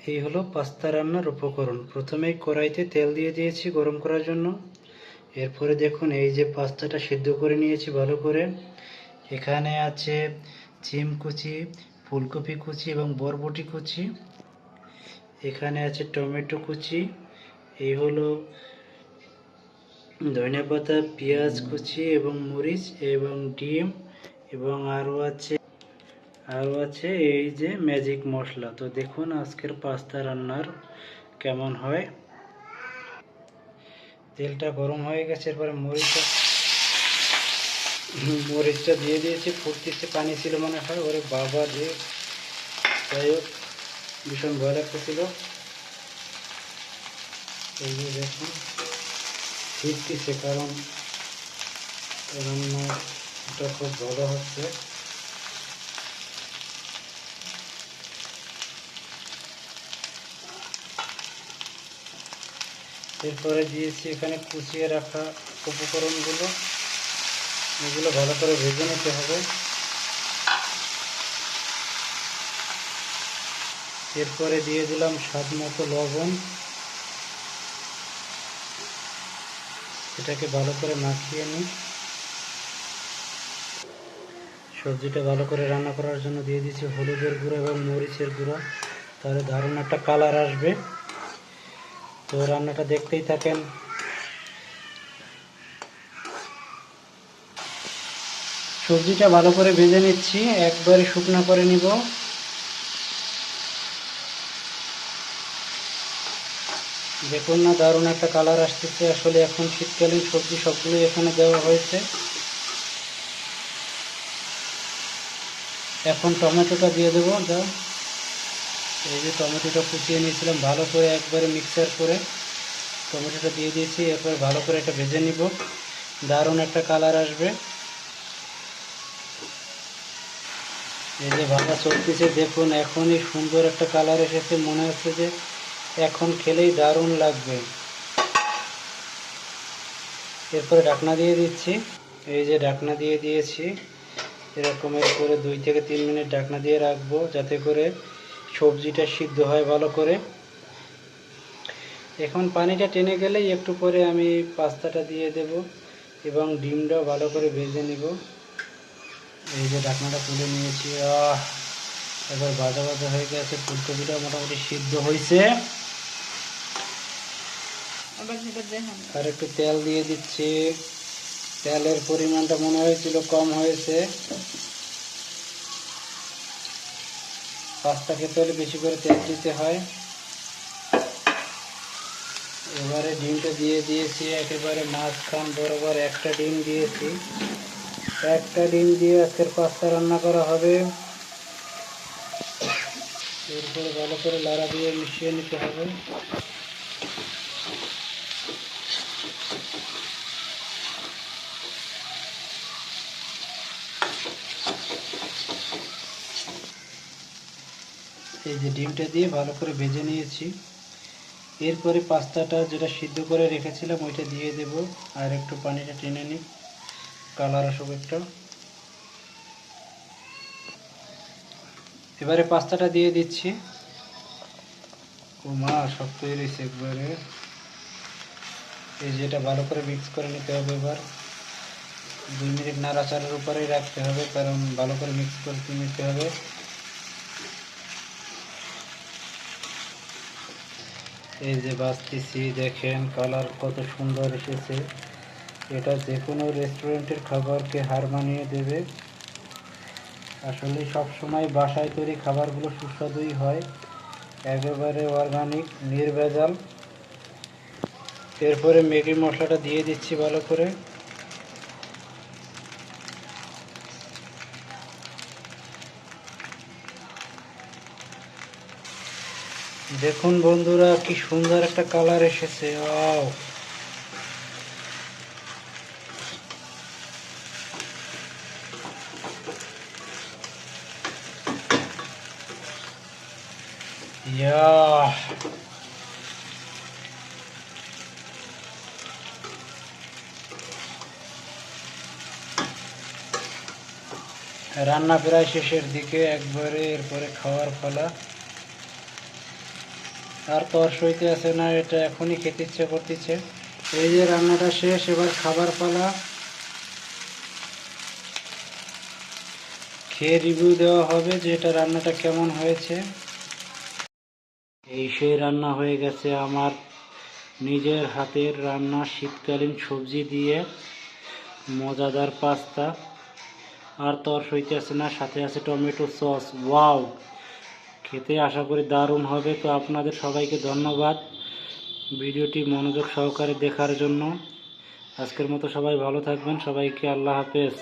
এই হলো পাস্তা রান্নার উপকরণ। প্রথমেই কড়াইতে তেল দিয়ে দিয়েছি গরম করার জন্য। এরপরে দেখুন, এই যে পাস্তাটা সিদ্ধ করে নিয়েছি ভালো করে। এখানে আছে চিম কুচি, ফুলকপি কুচি এবং বরবটি কুচি। এখানে আছে টমেটো কুচি। এই হলো ধনে পাতা, পেঁয়াজ কুচি এবং মরিচ এবং ডিম এবং আরও আছে আরও আছে এই যে ম্যাজিক মশলা। তো দেখুন আজকের পাস্তা রান্নার কেমন হয়। তেলটা গরম হয়ে গেছে, এরপরে মরিচটা মরিচটা দিয়ে দিয়েছি, ফুটতেছে, পানি ছিল মনে হয়, ওরে বাবা রে। যাই হোক, ভীষণ ভয় লাগতেছিল। এই যে দেখুন ফিরতেছে কারণ রান্নাটা খুব ভালো হচ্ছে। এরপরে দিয়েছি এখানে কুচিয়ে রাখা উপকরণগুলো। এগুলো ভালো করে ভেজে নিতে হবে। এরপরে দিয়ে দিলাম স্বাদ মতো লবণ। এটাকে ভালো করে মাখিয়ে নিই। সবজিটা ভালো করে রান্না করার জন্য দিয়ে দিচ্ছি হলুদের গুঁড়ো এবং মরিচের গুঁড়ো। তাহলে দারুণ একটা কালার আসবে। তো রান্নাটা দেখতেই থাকেন। সবজিটা ভালো করে ভেজে নিচ্ছি, একবারে শুকনো করে নিব। দেখুন না, দারুণ একটা কালার আসতেছে। আসলে এখন শীতকালীন সবজি সবগুলো এখানে দেওয়া হয়েছে। এখন টমেটোটা দিয়ে দেবো দাও এই যে টমেটোটা কুচিয়ে নিয়েছিলাম, ভালো করে একবারে মিক্সার করে টমেটোটা দিয়ে দিয়েছি, এরপর ভালো করে এটা ভেজে নিব। দারুণ একটা কালার আসবে। এই যে ভাজা চলতেছে, দেখুন এখনই সুন্দর একটা কালার এসেছে, মনে হচ্ছে যে এখন খেলেই দারুণ লাগবে। এরপরে ঢাকনা দিয়ে দিচ্ছি। এই যে ঢাকনা দিয়ে দিয়েছি এরকমের করে দুই থেকে তিন মিনিট ঢাকনা দিয়ে রাখব, যাতে করে সবজিটা সিদ্ধ হয় ভালো করে। এখন পানিটা টেনে গেলেই একটু পরে আমি পাস্তাটা দিয়ে দেব এবং ডিমটাও ভালো করে ভেজে নিব। এই যে ঢাকনাটা তুলে নিয়েছি আহ এবার ভাজা ভাজা হয়ে গেছে ফুলকপিটা মোটামুটি সিদ্ধ হয়েছে আর একটু তেল দিয়ে দিচ্ছি। তেলের পরিমাণটা মনে হয়েছিল কম হয়েছে। পাস্তা খেতে হলে বেশি করে তেল দিতে হয়। এবারে ডিমটা দিয়ে দিয়েছি, একেবারে মাঝখান বরাবর একটা ডিম দিয়েছি। একটা ডিম দিয়ে আজকের পাস্তা রান্না করা হবে। এরপরে ভালো করে লাড়া দিয়ে মিশিয়ে নিতে হবে। এই যে ডিমটা দিয়ে ভালো করে ভেজে নিয়েছি। এরপরে পাস্তাটা যেটা সিদ্ধ করে রেখেছিলাম, ওইটা দিয়ে দেব আর একটু পানিটা টেনে নিই, কালার আসুক একটা। এবারে পাস্তাটা দিয়ে দিচ্ছি। ও মা হয়ে রয়েছে একবারে। এই যেটা ভালো করে মিক্স করে নিতে হবে এবার। দুই মিনিট নাড়াচাড়ার উপরেই রাখতে হবে, কারণ ভালো করে মিক্স করতে নিতে হবে। এই যে বাঁচতেছি দেখেন, কালার কত সুন্দর এসেছে। এটা যে কোনো রেস্টুরেন্টের খাবারকে হার মানিয়ে দেবে। আসলে সব সময় বাসায় তৈরি খাবারগুলো সুস্বাদুই হয়। একেবারে অর্গানিক নির্ভেজাল। এরপরে ম্যাগি মশলাটা দিয়ে দিচ্ছি ভালো করে। দেখুন বন্ধুরা, কি সুন্দর একটা কালার এসেছে আও রান্না প্রায় শেষের দিকে, একবারে এরপরে খাওয়ার পালা। আর তর সইতে আছে না, এটা এখনই খেতে ইচ্ছে করতেছে। এই যে রান্নাটা শেষ, এবার খাবার পালা। খেয়ে রিভিউ দেওয়া হবে যে এটা রান্নাটা কেমন হয়েছে। এই সেই রান্না হয়ে গেছে আমার নিজের হাতের রান্না, শীতকালীন সবজি দিয়ে মজাদার পাস্তা। আর তর সইতে আছে না, সাথে আছে টমেটো সস। ওয়াও! খেতে আশা করি দারুণ হবে। তো আপনাদের সবাইকে ধন্যবাদ ভিডিওটি মনোযোগ সহকারে দেখার জন্য। আজকের মতো সবাই ভালো থাকবেন। সবাইকে আল্লাহ হাফেজ।